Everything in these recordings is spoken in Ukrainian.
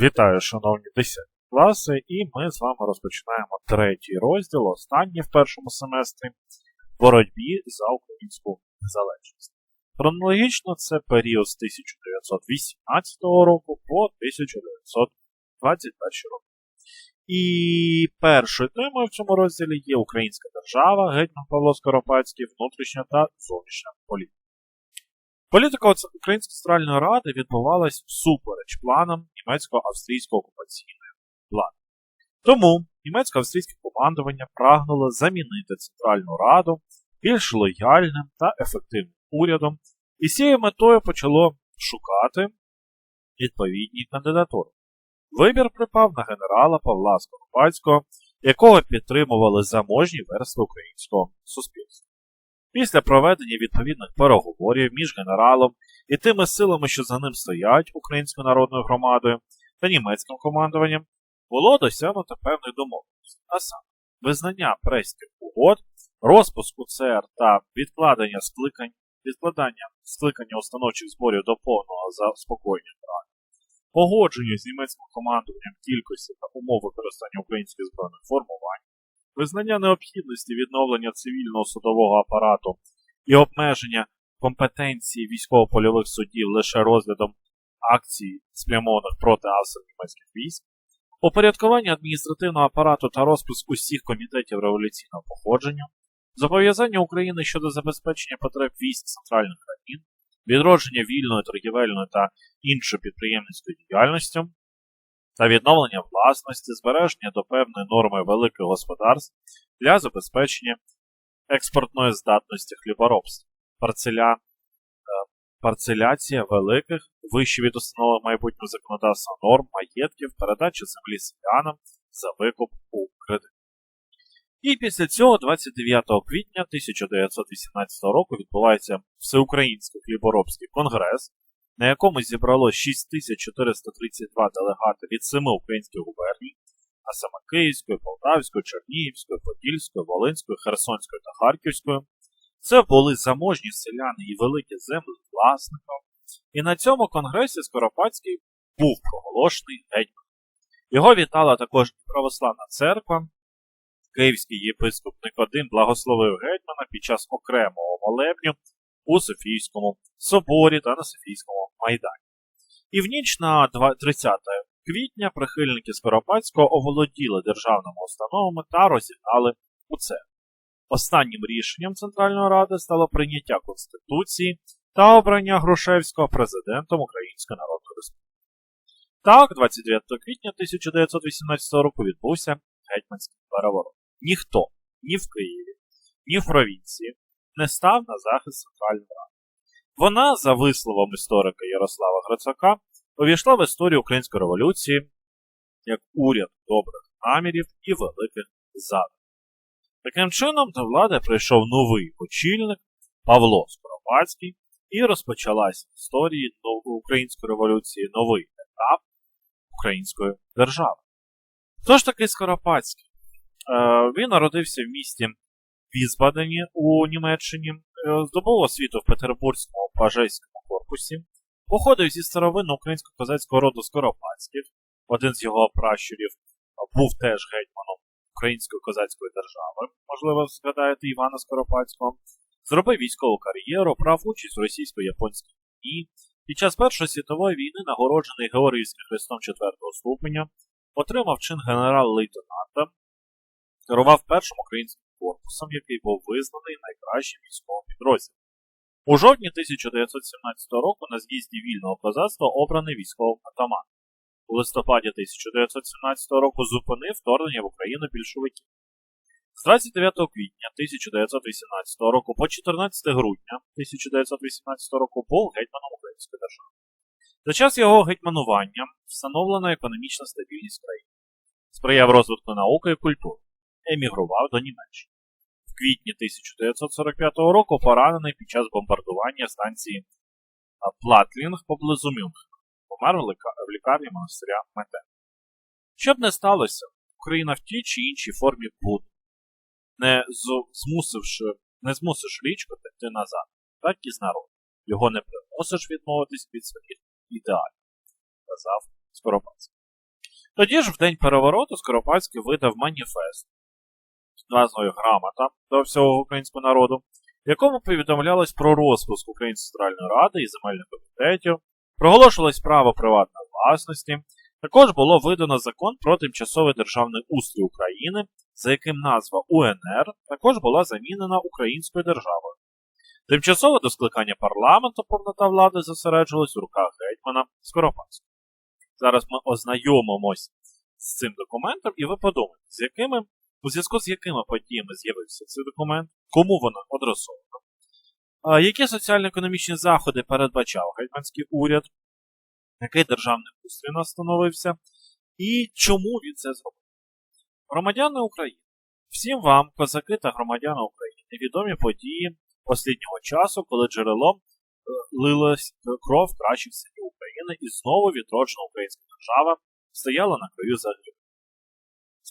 Вітаю, шановні 10 класи, і ми з вами розпочинаємо третій розділ, останній в першому семестрі боротьбі за українську незалежність. Хронологічно це період з 1918 року по 1921 рок. І першою темою в цьому розділі є Українська держава, гетьман Павло Скоропадський, внутрішня та зовнішня політика. Політика Української центральної ради відбувалась всупереч планам німецько-австрійської окупаційної влади. Тому німецько-австрійське командування прагнуло замінити Центральну Раду більш лояльним та ефективним урядом, і з цією метою почало шукати відповідні кандидатури. Вибір припав на генерала Павла Скоропадського, якого підтримували заможні верстви українського суспільства. Після проведення відповідних переговорів між генералом і тими силами, що за ним стоять українською народною громадою та німецьким командуванням, було досягнуто певної домовленості, а саме визнання престів угод, розпуску ЦР та відкладення скликань, відкладання скликання установчих зборів до повного заспокоєння країни, погодження з німецьким командуванням кількості та умов використання українських збройних формувань, визнання необхідності відновлення цивільного судового апарату і обмеження компетенції військово-польових судів лише розглядом акцій, спрямованих проти німецьких військ, упорядкування адміністративного апарату та розпуск усіх комітетів революційного походження, зобов'язання України щодо забезпечення потреб військ центральних країн, відродження вільної торгівельної та іншої підприємницької діяльності, та відновлення власності, збереження до певної норми великих господарств для забезпечення експортної здатності хліборобства, парцеля, е, парцеляція великих, вище від установи майбутнього законодавства норм, маєтків, передача землі селянам за викуп у кредит. І після цього, 29 квітня 1918 року, відбувається Всеукраїнський хліборобський конгрес, на якому зібрало 6432 делегати від семи українських губерній, а саме Київської, Полтавської, Чернігівської, Подільської, Волинської, Херсонської та Харківської. Це були заможні селяни і великі землі власників. І на цьому конгресі Скоропадський був проголошений гетьман. Його вітала також і православна церква. Київський єпископ Никодим благословив гетьмана під час окремого молебню у Софійському соборі та на Софійському майдані. І в ніч на 30 квітня прихильники Скоропадського оволоділи державними установами та розігнали у це. Останнім рішенням Центральної Ради стало прийняття Конституції та обрання Грушевського президентом Української Народної Республіки. Так, 29 квітня 1918 року відбувся гетьманський переворот. Ніхто ні в Києві, ні в провінції не став на захист Центральної Ради. Вона, за висловом історика Ярослава Грицака, увійшла в історію Української революції як уряд добрих намірів і великих задумів. Таким чином, до влади прийшов новий очільник Павло Скоропадський, і розпочалася в історії Української революції новий етап Української держави. Хто ж такий Скоропадський? Е, він народився в місті Візбадені у Німеччині, е, здобув освіту в Петербурзькому пажейському корпусі, походив зі старовинного українського козацького роду Скоропадських, один з його пращурів був теж гетьманом Української козацької держави, можливо, згадаєте Івана Скоропадського, зробив військову кар'єру, брав участь в російсько-японській війні. Під час Першої світової війни нагороджений Георгіївським хрестом 4 ступеня, отримав чин генерал-лейтенанта, керував першим українським корпусом, який був визнаний найкращим військовим підрозділом. У жовтні 1917 року на з'їзді вільного козацтва обраний військовим атаман. У листопаді 1917 року зупинив вторгнення в Україну більшовиків. З 29 квітня 1918 року по 14 грудня 1918 року був гетьманом Української держави. За час його гетьманування встановлена економічна стабільність країни, сприяв розвитку науки і культури, емігрував до Німеччини. Квітні 1945 року поранений під час бомбардування станції Платлінг поблизу Мюнхена, помер в лікарні монастиря Мете. Що б не сталося, Україна в тій чи іншій формі буде, не змусивши, не змусиш річку текти назад, так і з народом. Його не примусиш відмовитись від своїх ідеалів, казав Скоропадський. Тоді ж, в день перевороту, Скоропадський видав маніфест назвою Грамота до всього українського народу, в якому повідомлялось про розпуск Української центральної ради і земельних комітетів, проголошувалось право приватної власності. Також було видано закон про тимчасовий державний устрій України, за яким назва УНР також була замінена Українською державою. Тимчасове до скликання парламенту повнота влади зосереджувалась у руках гетьмана Скоропадського. Зараз ми ознайомимось з цим документом, і ви подумаєте, з якими, у зв'язку з якими подіями з'явився цей документ, кому вона адресована, які соціально-економічні заходи передбачав гетьманський уряд, який державний устрій настановився, і чому він це зробив. Громадяни України. Всім вам, козаки та громадяни України, відомі події останнього часу, коли джерелом е, лилась кров кращих синів України і знову відроджена українська держава стояла на краю загибелі.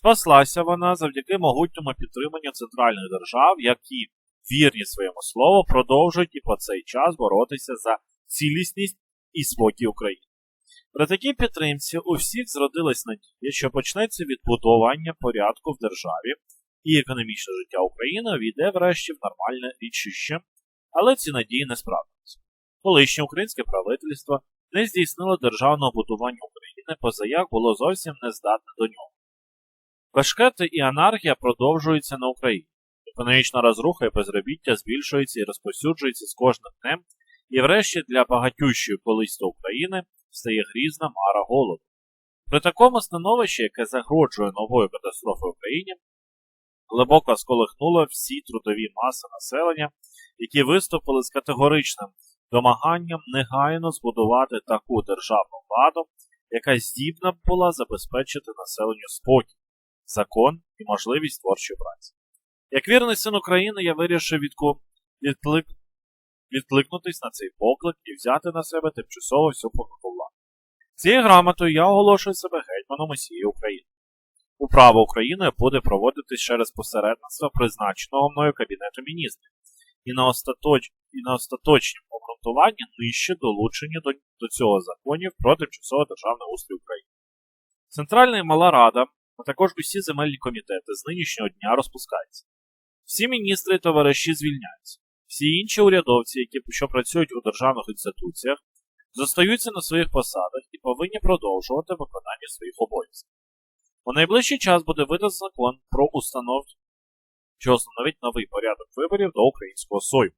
Спаслася вона завдяки могутньому підтриманню центральних держав, які, вірні своєму слову, продовжують і по цей час боротися за цілісність і спокій України. При такій підтримці у всіх зродилась надія, що почнеться відбудування порядку в державі, і економічне життя України війде врешті в нормальне річище, але ці надії не справдилися. Колишнє українське правительство не здійснило державного будування України, поза як було зовсім не здатне до нього. Башкети і анархія продовжуються на Україні. Економічна розруха і безробіття збільшується і розповсюджується з кожним днем, і врешті для багатющої колись України стає грізна мара голоду. При такому становищі, яке загроджує новою катастрофою Україні, глибоко сколихнуло всі трудові маси населення, які виступили з категоричним домаганням негайно збудувати таку державну владу, яка здібна була забезпечити населенню спокій, закон і можливість творчої праці. Як вірний син України, я вирішив відку... відклик... відкликнутись на цей поклик і взяти на себе тимчасово всю покупку владу. Цією грамотою я оголошую себе гетьманом усієї України. Управа Україною буде проводитись через посередництво призначеного мною Кабінету міністрів і на, остаточ... і на остаточні обґрунтування нижче долучені до... до цього законів про тимчасове державне устрій України. Центральна і мала рада, а також усі земельні комітети з нинішнього дня розпускаються. Всі міністри і товариші звільняються. Всі інші урядовці, які що працюють у державних інституціях, зостаються на своїх посадах і повинні продовжувати виконання своїх обов'язків. У найближчий час буде виданий закон про установ, що установить новий порядок виборів до українського сою.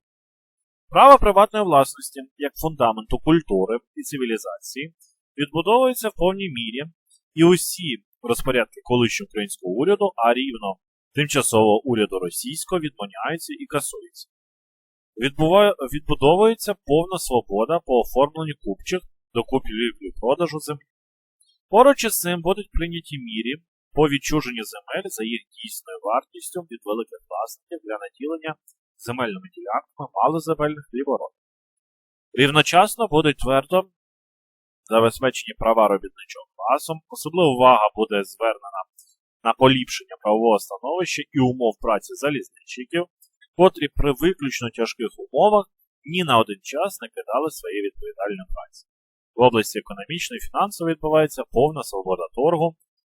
Право приватної власності як фундаменту культури і цивілізації відбудовується в повній мірі, і усі розпорядки колишнього українського уряду, а рівно тимчасового уряду російського відміняються і касуються. Відбуває, відбудовується повна свобода по оформленню купчих до купівлі продажу землі. Поруч із цим будуть прийняті мірі по відчуженню земель за їх дійсною вартістю від великих власників для наділення земельними ділянками малоземельних ліворот. Рівночасно будуть твердо забезпечені права робітничого класу, особлива увага буде звернена на поліпшення правового становища і умов праці залізничників, котрі при виключно тяжких умовах ні на один час не кидали свої відповідальні праці. В області економічної і фінансової відбувається повна свобода торгу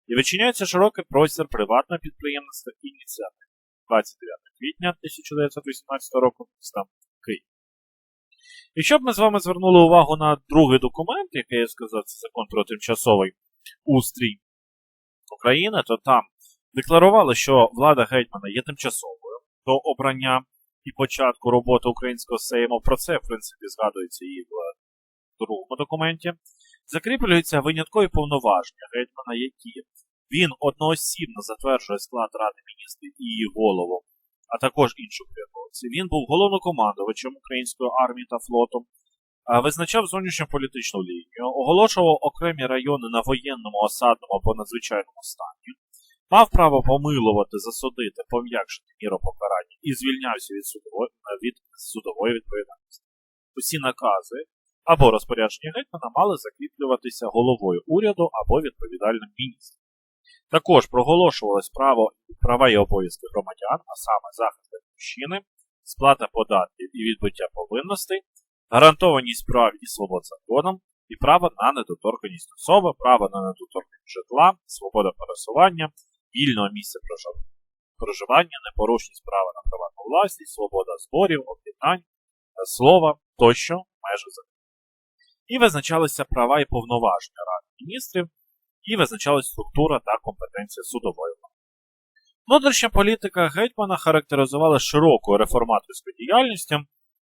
і вичиняється широкий простір приватного підприємництва і ініціатив. 29 квітня 1918 року міста Київ. І щоб ми з вами звернули увагу на другий документ, який я сказав, це закон про тимчасовий устрій України, то там декларували, що влада гетьмана є тимчасовою до обрання і початку роботи українського сейму. Про це, в принципі, згадується і в другому документі. Закріплюються виняткові повноваження гетьмана, які він одноосібно затверджує склад Ради міністрів і її голову, а також інших урядовців. Він був головнокомандувачем української армії та флоту, визначав зовнішню політичну лінію, оголошував окремі райони на воєнному, осадному або надзвичайному стані, мав право помилувати, засудити, пом'якшити міру покарання і звільнявся від судової, від судової відповідальності. Усі накази або розпорядження гетьмана мали закріплюватися головою уряду або відповідальним міністром. Також проголошувалось право, права і обов'язки громадян, а саме захист батьківщини, сплата податків і відбуття повинностей, гарантованість прав і свобод законом, і право на недоторканність особи, право на недоторканність житла, свобода пересування, вільного місця проживання, непорушність права на приватну власність, свобода зборів, об'єднань, слова тощо в межах закону. І визначалися права і повноваження Ради міністрів, і визначалась структура та компетенція судової влади. Внутрішня політика гетьмана характеризувала широкою реформаторською діяльністю.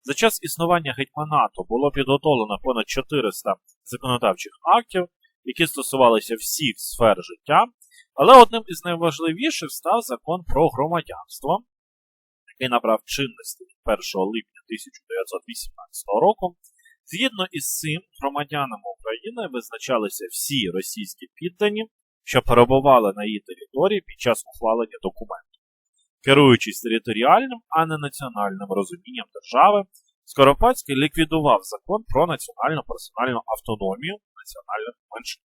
За час існування гетьманату було підготовлено понад 400 законодавчих актів, які стосувалися всіх сфер життя, але одним із найважливіших став закон про громадянство, який набрав чинності 1 липня 1918 року. Згідно із цим, громадянами України визначалися всі російські піддані, що перебували на її території під час ухвалення документів. Керуючись територіальним, а не національним розумінням держави, Скоропадський ліквідував закон про національну персональну автономію національних меншин.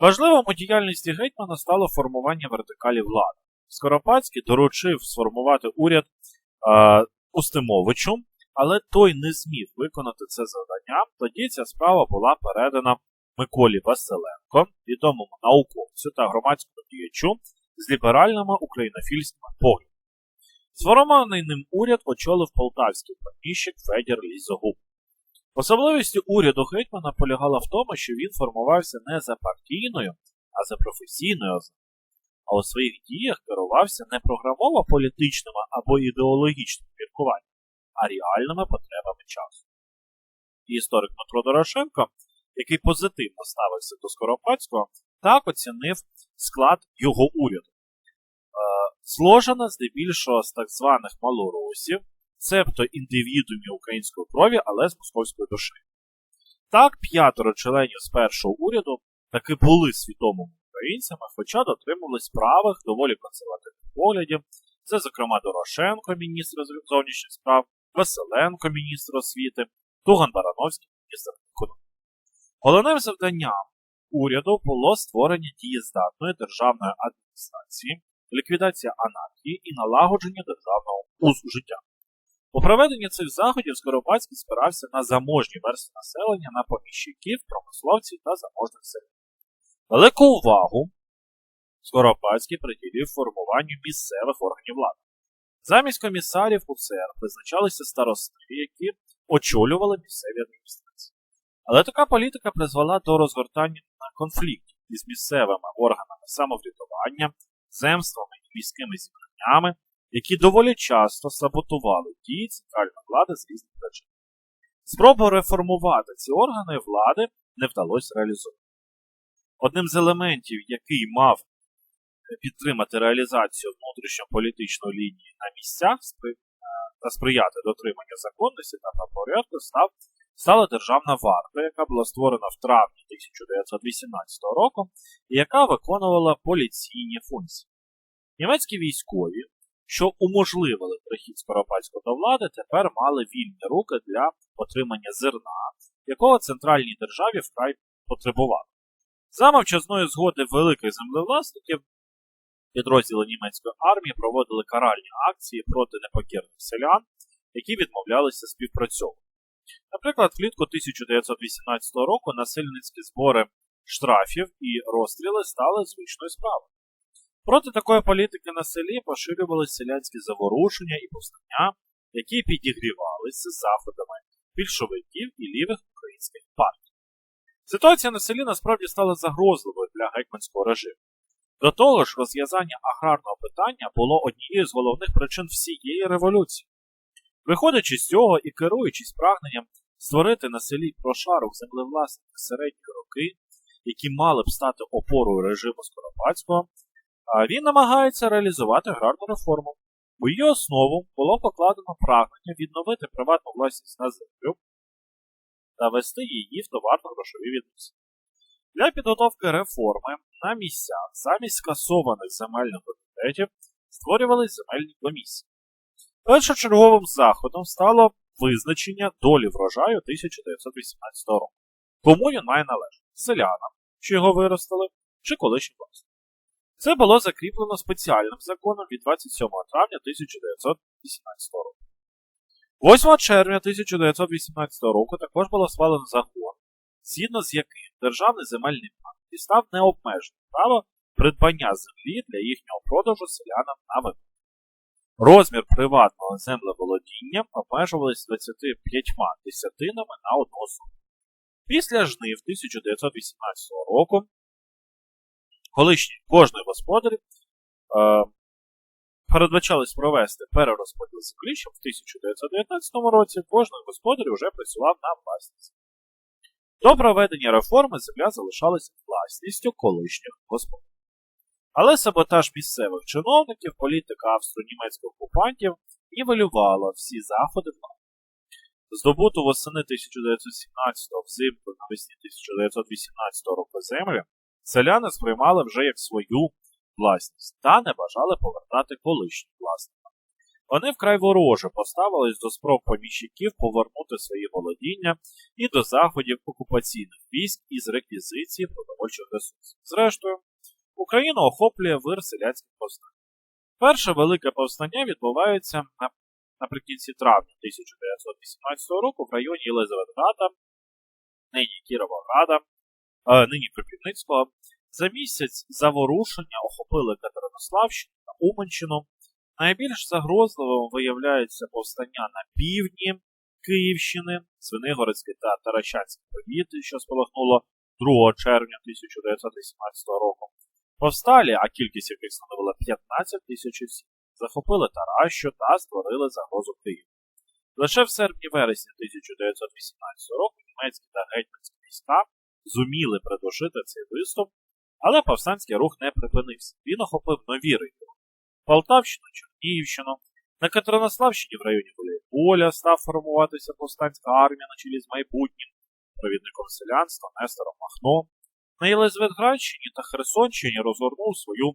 Важливим у діяльності гетьмана стало формування вертикалі влади. Скоропадський доручив сформувати уряд е, Устимовичу, але той не зміг виконати це завдання. Тоді ця справа була передана Миколі Василенко, відомому науковцю та громадському діячу з ліберальними українофільськими поглядами. Сформований ним уряд очолив полтавський поміщик Федір Лізогуб. Особливістю уряду Гетьмана полягала в тому, що він формувався не за партійною, а за професійною ознакою, а у своїх діях керувався не програмово-політичними або ідеологічними міркуваннями, а реальними потребами часу. І історик Дмитро Дорошенко, який позитивно ставився до Скоропадського, так оцінив склад його уряду. Е, Зложена здебільшого з так званих малорусів, цебто індивідумів української крові, але з московської душі. Так, п'ятеро членів з першого уряду таки були свідомими українцями, хоча дотримувались правих, доволі консервативних поглядів. Це, зокрема, Дорошенко, міністр зовнішніх справ, Василенко, міністр освіти, Туган Барановський, міністр економіки. Головним завданням уряду було створення дієздатної державної адміністрації, ліквідація анархії і налагодження державного життя. У проведенні цих заходів Скоропадський спирався на заможні версії населення, на поміщиків, промисловців та заможних селян. Велику увагу Скоропадський приділив формуванню місцевих органів влади. Замість комісарів УЦР визначалися старости, які очолювали місцеві адміністрації. Але така політика призвела до розгортання конфліктів із місцевими органами самоврядування, земствами і міськими зібраннями, які доволі часто саботували дії центральної влади з різних причин. Спробу реформувати ці органи влади не вдалося реалізувати. Одним з елементів, який мав підтримати реалізацію внутрішньополітичної лінії на місцях та сприяти дотриманню законності та правопорядку, став стала державна варта, яка була створена в травні 1918 року і яка виконувала поліційні функції. Німецькі військові, що уможливили прихід Скоропадського до влади, тепер мали вільні руки для отримання зерна, якого центральній державі вкрай потребували. За мовчазної згоди великих землевласників підрозділи німецької армії проводили каральні акції проти непокірних селян, які відмовлялися співпрацьовувати. Наприклад, влітку 1918 року насильницькі збори штрафів і розстріли стали звичною справою. Проти такої політики на селі поширювалися селянські заворушення і повстання, які підігрівалися заходами більшовиків і лівих українських партій. Ситуація на селі насправді стала загрозливою для гетьманського режиму. До того ж, розв'язання аграрного питання було однією з головних причин всієї революції. Виходячи з цього і керуючись прагненням створити на селі прошарок землевласників середні роки, які мали б стати опорою режиму Скоропадського, він намагається реалізувати аграрну реформу. У її основу було покладено прагнення відновити приватну власність на землю та вести її в товарно-грошові відносини. Для підготовки реформи на місцях замість скасованих земельних комітетів створювалися земельні комісії. Першочерговим заходом стало визначення долі врожаю 1918 року. Кому він має належати селянам, що його виростили, чи колишнім власникам. Це було закріплено спеціальним законом від 27 травня 1918 року. 8 червня 1918 року також було схвалено закон, згідно з яким державний земельний банк дістав необмежене право придбання землі для їхнього продажу селянам на вибір. Розмір приватного землеволодіння обмежувався 25 десятинами на одну особу. Після жнив 1918 року колишній кожний господар е, передбачалось провести перерозподіл землі, щоб в 1919 році кожен господар вже працював на власність. До проведення реформи земля залишалася власністю колишніх господарів. Але саботаж місцевих чиновників, політика австро-німецьких окупантів нівелювала всі заходи влади. Здобуту восени 1917 взимку навесні 1918 року землю селяни сприймали вже як свою власність та не бажали повертати колишнім власникам. Вони вкрай вороже поставились до спроб поміщиків повернути свої володіння і до заходів окупаційних військ із реквізиції продовольчих ресурсів. Зрештою, Україну охоплює вир селянських повстань. Перше велике повстання відбувається на, наприкінці травня 1918 року в районі Єлизаветграда, нині Кіровограда, е, нині Кропівницького. За місяць заворушення охопили Катеринославщину та Уманщину. Найбільш загрозливим виявляються повстання на півдні Київщини, Свинигородське та Таращанське повіти, що спалахнуло 2 червня 1918 року. Повсталі, а кількість яких становила 15 тисяч осіб, захопили Таращу та створили загрозу Києву. Лише в серпні-вересні 1918 року німецькі та гетьманські війська зуміли придушити цей виступ, але повстанський рух не припинився. Він охопив нові регіони Полтавщину, Чернігівщину. На Катеринославщині в районі Волейполя став формуватися повстанська армія на чолі з майбутнім провідником селянства Нестором Махно. На Єлизаветградщині та Херсонщині розгорнув свою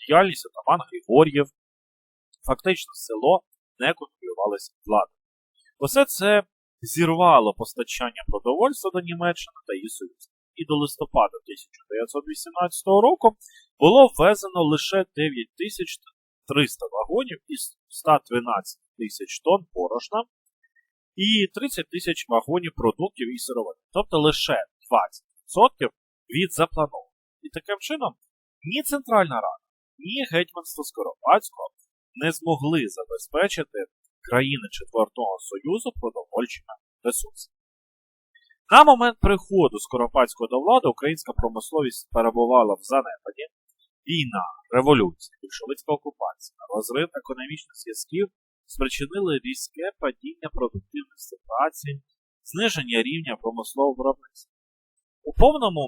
діяльність атаман Григор'єв. Фактично село не контролювалося владою. Усе це зірвало постачання продовольства до Німеччини та її союзів. І до листопада 1918 року було ввезено лише 9300 вагонів із 112 тисяч тонн порошна і 30 тисяч вагонів продуктів і сировини, тобто лише 20% від запланованого. І таким чином ні Центральна Рада, ні гетьманство Скоропадського не змогли забезпечити країни Четвертого Союзу продовольчими ресурсами. На момент приходу Скоропадського до влади українська промисловість перебувала в занепаді. Війна, революція, більшовицька окупація, розрив економічних зв'язків спричинили різке падіння продуктивності праці, зниження рівня промислового виробництва. У повному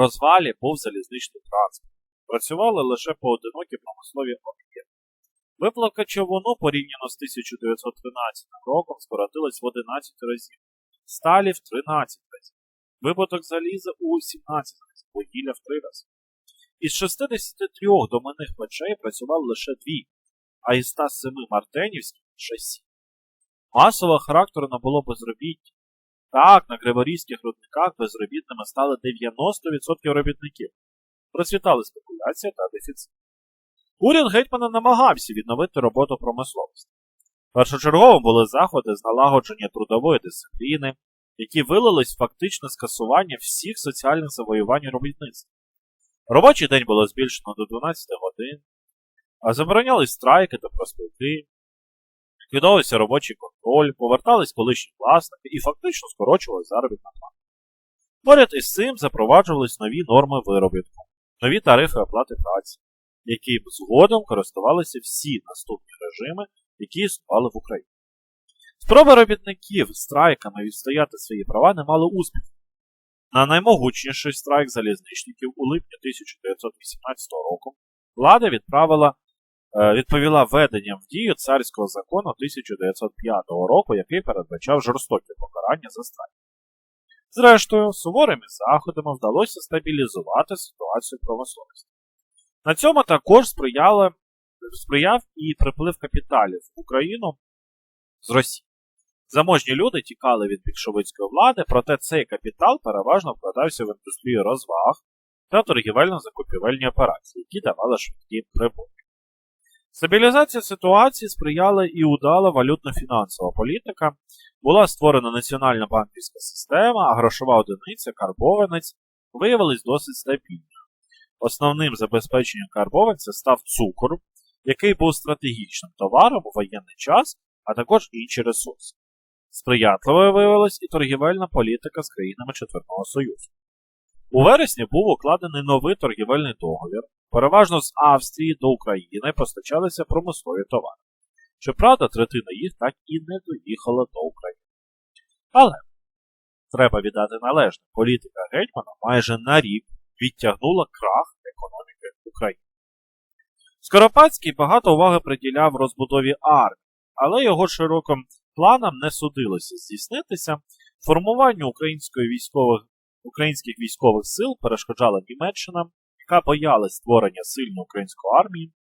розвалі був залізничний транспорт. Працювали лише поодинокі промислові об'єкти. Виплавка човуну порівняно з 1913 роком скоротилась в 11 разів, сталі в 13 разів, випадок заліза у 17 разів, вугілля в 3 рази. Із 63 доменних печей працювали лише дві, а із 107 мартенівських лише 7. Масового характеру набуло безробіття. Так, на Криворізьких рудниках безробітними стали 90% робітників. Процвітали спекуляція та дефіцит. Уряд гетьмана намагався відновити роботу промисловості. Першочергово були заходи з налагодження трудової дисципліни, які вилились в фактичне скасування всіх соціальних завоювань робітництва. Робочий день було збільшено до 12 годин, а заборонялись страйки та проспілки, ліквідовувався робочий контроль, повертались колишні власники і фактично скорочувалась заробітна плата. Поряд із цим запроваджувались нові норми виробітку, нові тарифи оплати праці, які згодом користувалися всі наступні режими, які існували в Україні. Спроби робітників страйками відстояти свої права не мали успіху. На наймогутніший страйк залізничників у липні 1918 року влада відправила, е, відповіла введенням в дію царського закону 1905 року, який передбачав жорстоке покарання за страйк. Зрештою, суворими заходами вдалося стабілізувати ситуацію промисловості. На цьому також сприяли, сприяв і приплив капіталів в Україну з Росії. Заможні люди тікали від більшовицької влади, проте цей капітал переважно вкладався в індустрію розваг та торгівельно-закупівельні операції, які давали швидкі прибутки. Стабілізації ситуації сприяла і удала валютно-фінансова політика, була створена національна банківська система, а грошова одиниця, карбованець виявились досить стабільною. Основним забезпеченням карбованця став цукор, який був стратегічним товаром у воєнний час, а також інші ресурси. Сприятливою виявилась і торгівельна політика з країнами Четвертого Союзу. У вересні був укладений новий торгівельний договір. Переважно з Австрії до України постачалися промислові товари. Щоправда, третина їх так і не доїхала до України. Але треба віддати належне, політика Гетьмана майже на рік відтягнула крах економіки України. Скоропадський багато уваги приділяв розбудові армії, але його широким планам не судилося здійснитися. Формуванню української військових, українських військових сил перешкоджала Німеччина, яка боялась створення сильної української армії.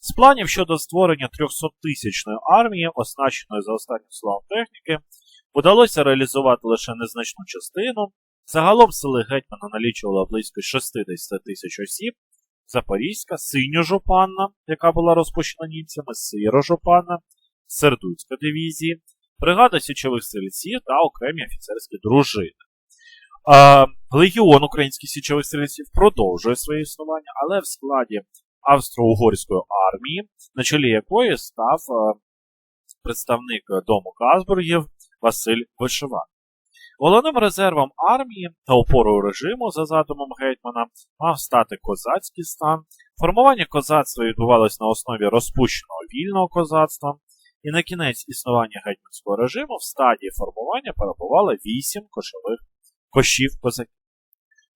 З планів щодо створення 300-тисячної армії, оснащеної за останнім словом техніки, удалося реалізувати лише незначну частину. Загалом сили Гетьмана налічувало близько 60 тисяч осіб. Запорізька, синьо-жупанна, яка була розпущена німцями, сиро-жупанна, Сердуцька дивізії, бригада січових стрільців та окремі офіцерські дружини. А, Легіон українських січових стрільців продовжує своє існування, але в складі Австро-Угорської армії, на чолі якої став а, представник дому Казбургів Василь Вишиван. Головним резервом армії та опорою режиму за задумом Гетьмана мав стати козацький стан. Формування козацтва відбувалось на основі розпущеного вільного козацтва, і на кінець існування гетьманського режиму в стадії формування перебувало вісім кошових кошів козаків.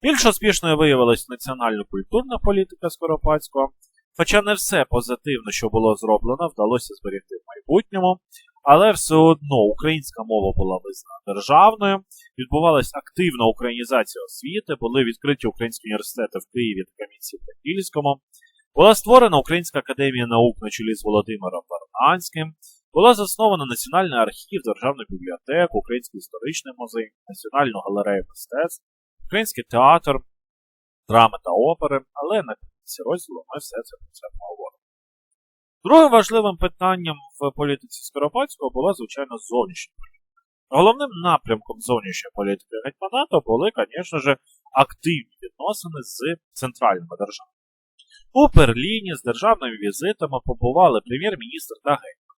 Більш успішною виявилась національно-культурна політика Скоропадського, хоча не все позитивне, що було зроблено, вдалося зберегти в майбутньому, але все одно українська мова була визнана державною, відбувалася активна українізація освіти, були відкриті українські університети в Києві та Кам'янці-Подільському, була створена Українська академія наук на чолі з Володимиром Варнанським, була заснована Національний архів, Державна бібліотека, Український історичний музей, Національну галерею мистецтв, Український театр, драми та опери, але на кінці розділу ми все це про це поговоримо. Другим важливим питанням в політиці Скоропадського була, звичайно, зовнішня політика. Головним напрямком зовнішньої політики Гетьманата були, звісно ж, активні відносини з центральними державами. У Берліні з державними візитами побували прем'єр-міністр та гетьман.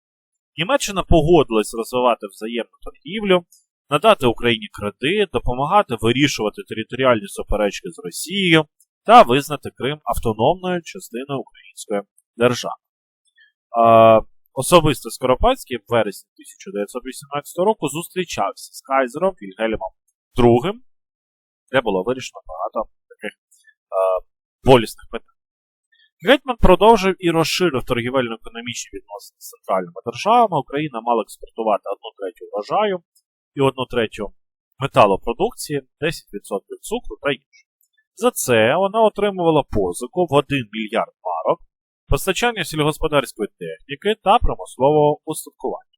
Німеччина погодилась розвивати взаємну торгівлю, надати Україні кредит, допомагати вирішувати територіальні суперечки з Росією та визнати Крим автономною частиною української держави. А, особисто Скоропадський в вересні 1918 року зустрічався з Кайзером Вільгельмом II, де було вирішено багато таких а, болісних питань. Гетьман продовжив і розширив торгівельно-економічні відносини з центральними державами. Україна мала експортувати 1 третю врожаю і 1 третю металопродукції, 10% цукру та інше. За це вона отримувала позику в 1 мільярд марок, постачання сільгосподарської техніки та промислового устаткування.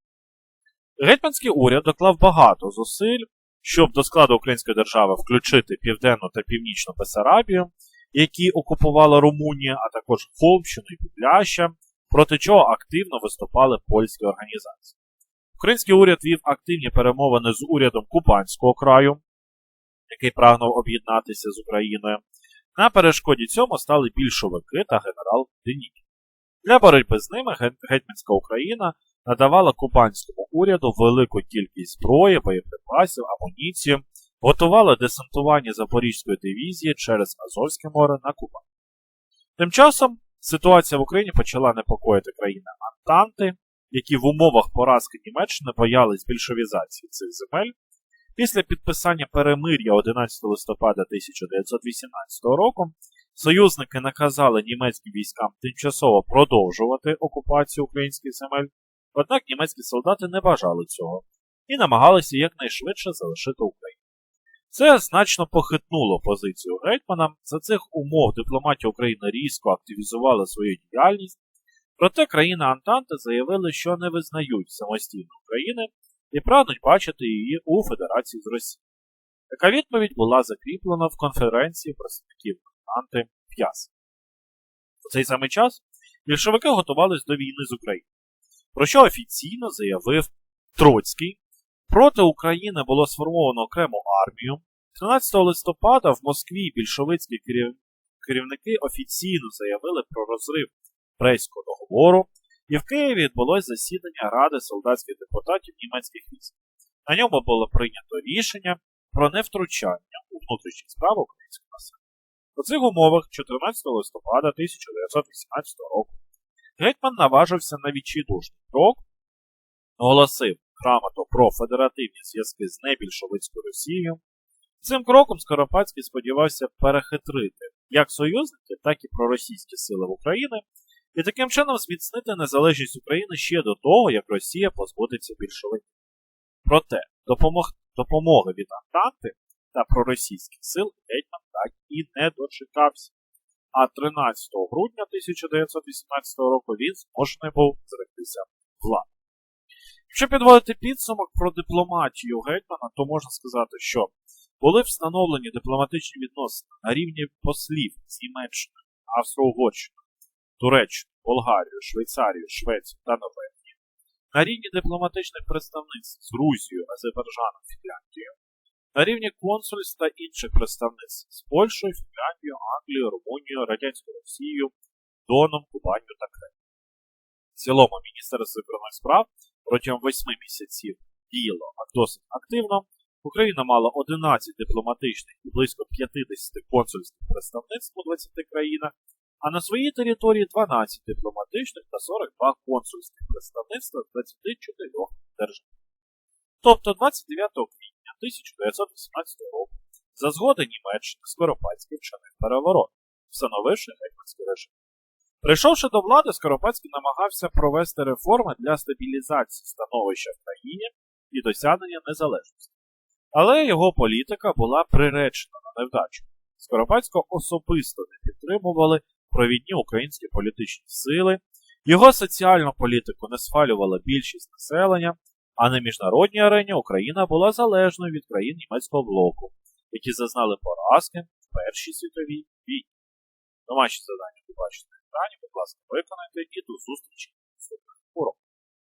Гетьманський уряд доклав багато зусиль, щоб до складу української держави включити Південну та Північну Бесарабію, які окупувала Румунія, а також Холмщину і Підляща, проти чого активно виступали польські організації. Український уряд вів активні перемовини з урядом Кубанського краю, який прагнув об'єднатися з Україною. На перешкоді цьому стали більшовики та генерал Денікін. Для боротьби з ними Гетьманська Україна надавала кубанському уряду велику кількість зброї, боєприпасів, амуніцію, готувала десантування Запорізької дивізії через Азовське море на Кубань. Тим часом ситуація в Україні почала непокоїти країни Антанти, які в умовах поразки Німеччини боялись більшовізації цих земель. Після підписання перемир'я 11 листопада 1918 року союзники наказали німецьким військам тимчасово продовжувати окупацію українських земель, однак німецькі солдати не бажали цього і намагалися якнайшвидше залишити Україну. Це значно похитнуло позицію Гетьмана. За цих умов дипломатія України різко активізувала свою діяльність, проте країни Антанти заявили, що не визнають самостійну України і прагнуть бачити її у Федерації з Росією. Така відповідь була закріплена в конференції представників Антанти в Ясі. У цей самий час більшовики готувались до війни з Україною. Про що офіційно заявив Троцький. Проти України було сформовано окрему армію. 13 листопада в Москві більшовицькі керів- керівники офіційно заявили про розрив Брейського договору, і в Києві відбулось засідання Ради солдатських депутатів німецьких військ. На ньому було прийнято рішення про невтручання у внутрішні справи українського населення. У цих умовах 14 листопада 1918 року гетьман наважився на відчайдушний крок, оголосив грамоту про федеративні зв'язки з небільшовицькою Росією. Цим кроком Скоропадський сподівався перехитрити як союзників, так і проросійські сили в Україні, і таким чином зміцнити незалежність України ще до того, як Росія позбудеться більшовиків. Проте допомог, допомоги від Антанти та проросійських сил гетьман так і не дочекався. А 13 грудня 1918 року він змушений був зректися влади. Якщо підводити підсумок про дипломатію гетьмана, то можна сказати, що були встановлені дипломатичні відносини на рівні послів з Німеччини, Австро-Угорщини, Туреччини, Болгарію, Швейцарію, Швецію та Норвегію, на рівні дипломатичних представництв з Грузією, Азербайджаном, Фінляндією, на рівні консульств та інших представництв з Польщею, Фінляндією, Англією, Румунією, Радянською Росією, Доном, Кубанью та Кремлем. В цілому Міністерство закордонних справ протягом 8 місяців діяло досить активно. Україна мала 11 дипломатичних і близько 50 консульських представництв у 20 країнах, а на своїй території 12 дипломатичних та 42 консульських представництва з 24 держав. Тобто 29 квітня 1918 року за згоди Німеччини Скоропадський вчинив переворот, встановивши гетьманський режим. Прийшовши до влади, Скоропадський намагався провести реформи для стабілізації становища в країні і досягнення незалежності. Але його політика була приречена на невдачу. Скоропадського особисто не підтримували провідні українські політичні сили, його соціальну політику не схвалювала більшість населення, а на міжнародній арені Україна була залежною від країн німецького блоку, які зазнали поразки в Першій світовій війні. Домашні завдання ви бачите на екрані, будь ласка, виконайте і до зустрічі в уроках.